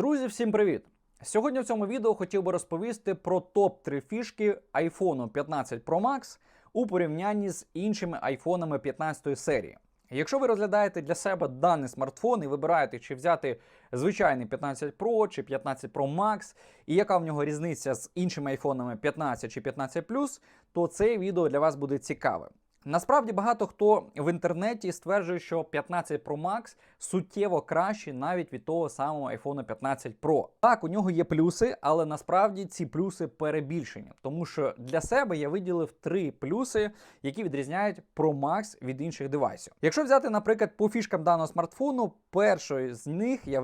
Друзі, всім привіт! Сьогодні в цьому відео хотів би розповісти про топ-3 фішки iPhone 15 Pro Max у порівнянні з іншими айфонами 15 серії. Якщо ви розглядаєте для себе даний смартфон і вибираєте, чи взяти звичайний 15 Pro чи 15 Pro Max, і яка в нього різниця з іншими айфонами 15 чи 15 то це відео для вас буде цікаве. Насправді багато хто в інтернеті стверджує, що 15 Pro Max суттєво кращий навіть від того самого iPhone 15 Pro. Так, у нього є плюси, але насправді ці плюси перебільшені, тому що для себе я виділив три плюси, які відрізняють Pro Max від інших девайсів. Якщо взяти, наприклад, по фішкам даного смартфону, першою з них є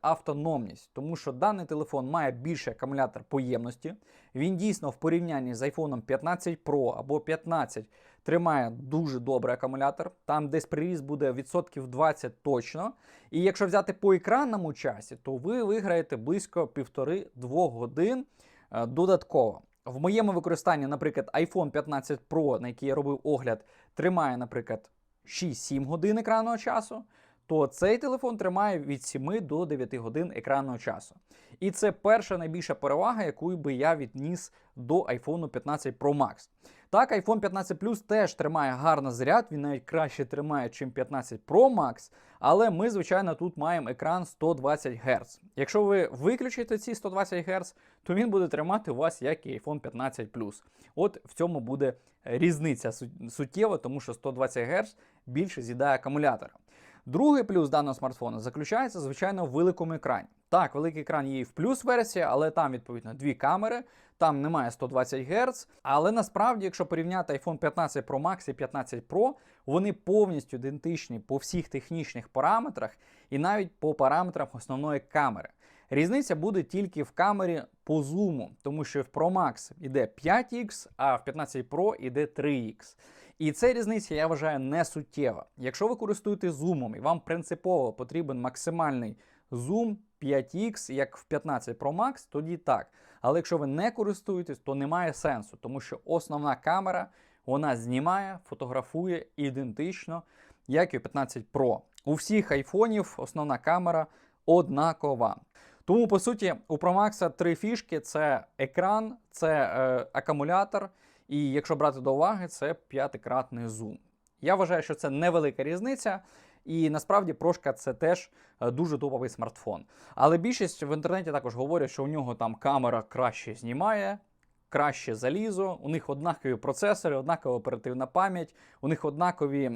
автономність, тому що даний телефон має більше акумулятор поємності. Він дійсно в порівнянні з iPhone 15 Pro або 15 тримає дуже добрий акумулятор. Там десь приріст буде відсотків 20 точно. І якщо взяти по екранному часі, то ви виграєте близько 1,5-2 годин е, додатково. В моєму використанні, наприклад, iPhone 15 Pro, на який я робив огляд, тримає, наприклад, 6-7 годин екранного часу то цей телефон тримає від 7 до 9 годин екранного часу. І це перша найбільша перевага, яку би я відніс до iPhone 15 Pro Max. Так, iPhone 15 Plus теж тримає гарний заряд, він навіть краще тримає, ніж 15 Pro Max, але ми, звичайно, тут маємо екран 120 Гц. Якщо ви виключите ці 120 Гц, то він буде тримати у вас як і iPhone 15 Plus. От в цьому буде різниця суттєва, тому що 120 Гц більше з'їдає акумулятора. Другий плюс даного смартфону заключається, звичайно, в великому екрані. Так, великий екран є і в плюс версії, але там, відповідно, дві камери, там немає 120 Гц. Але насправді, якщо порівняти iPhone 15 Pro Max і 15 Pro, вони повністю ідентичні по всіх технічних параметрах і навіть по параметрах основної камери. Різниця буде тільки в камері по зуму, тому що в Pro Max іде 5X, а в 15 Pro іде 3X. І ця різниця, я вважаю, не суттєва. Якщо ви користуєтесь зумом і вам принципово потрібен максимальний зум 5X, як в 15 Pro Max, тоді так. Але якщо ви не користуєтесь, то немає сенсу, тому що основна камера вона знімає, фотографує ідентично, як і 15 Pro. У всіх айфонів основна камера однакова. Тому, по суті, у Pro Max три фішки: це екран, це е, акумулятор. І якщо брати до уваги, це п'ятикратний зум. Я вважаю, що це невелика різниця. І насправді прошка це теж е, дуже топовий смартфон. Але більшість в інтернеті також говорять, що у нього там камера краще знімає, краще залізо, у них однакові процесори, однакова оперативна пам'ять, у них однакові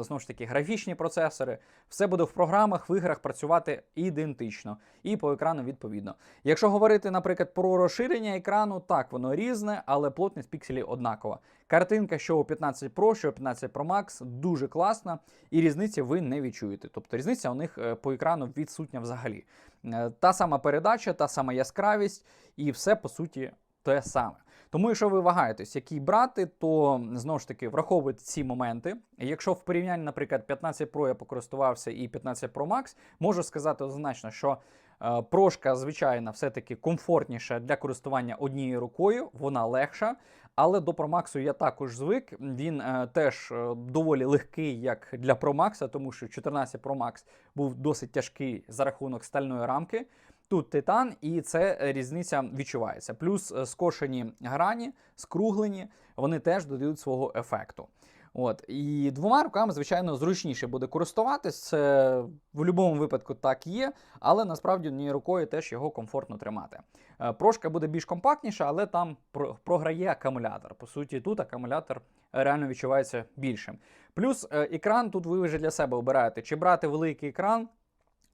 знову ж таки графічні процесори. Все буде в програмах, в іграх працювати ідентично і по екрану відповідно. Якщо говорити, наприклад, про розширення екрану, так воно різне, але плотність пікселів однакова. Картинка, що у 15 Pro, що у 15 Pro Max, дуже класна, і різниці ви не відчуєте. Тобто різниця у них е, по екрану відсутня взагалі. Е, та сама передача, та сама яскравість, і все по суті те саме. Тому, якщо ви вагаєтесь, який брати, то знову ж таки враховуйте ці моменти. Якщо в порівнянні, наприклад, 15 Pro я покористувався і 15 Pro Max, можу сказати однозначно, що е, прошка, звичайно, все-таки комфортніша для користування однією рукою, вона легша. Але до Pro Max я також звик. Він е, теж е, доволі легкий, як для Pro Max, тому що 14 Pro Max був досить тяжкий за рахунок стальної рамки. Тут титан, і це різниця відчувається. Плюс е, скошені грані, скруглені, вони теж додають свого ефекту. От І двома руками, звичайно, зручніше буде користуватись. Це в будь-якому випадку так є, але насправді однією рукою теж його комфортно тримати. Е, прошка буде більш компактніша, але там програє акумулятор. По суті, тут акумулятор реально відчувається більшим. Плюс е, екран тут ви вже для себе обираєте, чи брати великий екран,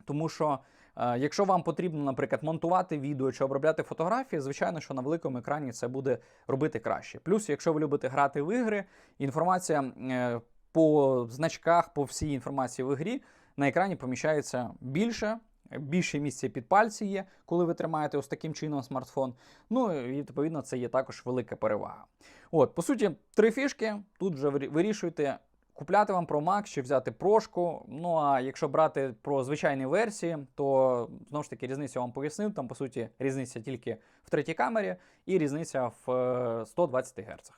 тому що. Е, якщо вам потрібно, наприклад, монтувати відео чи обробляти фотографії, звичайно, що на великому екрані це буде робити краще. Плюс, якщо ви любите грати в ігри, інформація е, по значках, по всій інформації в ігрі на екрані поміщається більше. Більше місця під пальці є, коли ви тримаєте ось таким чином смартфон. Ну і відповідно це є також велика перевага. От, по суті, три фішки. Тут вже вирішуйте, Купляти вам Pro Max чи взяти прошку. Ну а якщо брати про звичайні версії, то знову ж таки різницю вам пояснив. Там, по суті, різниця тільки в третій камері і різниця в 120 е, Гц.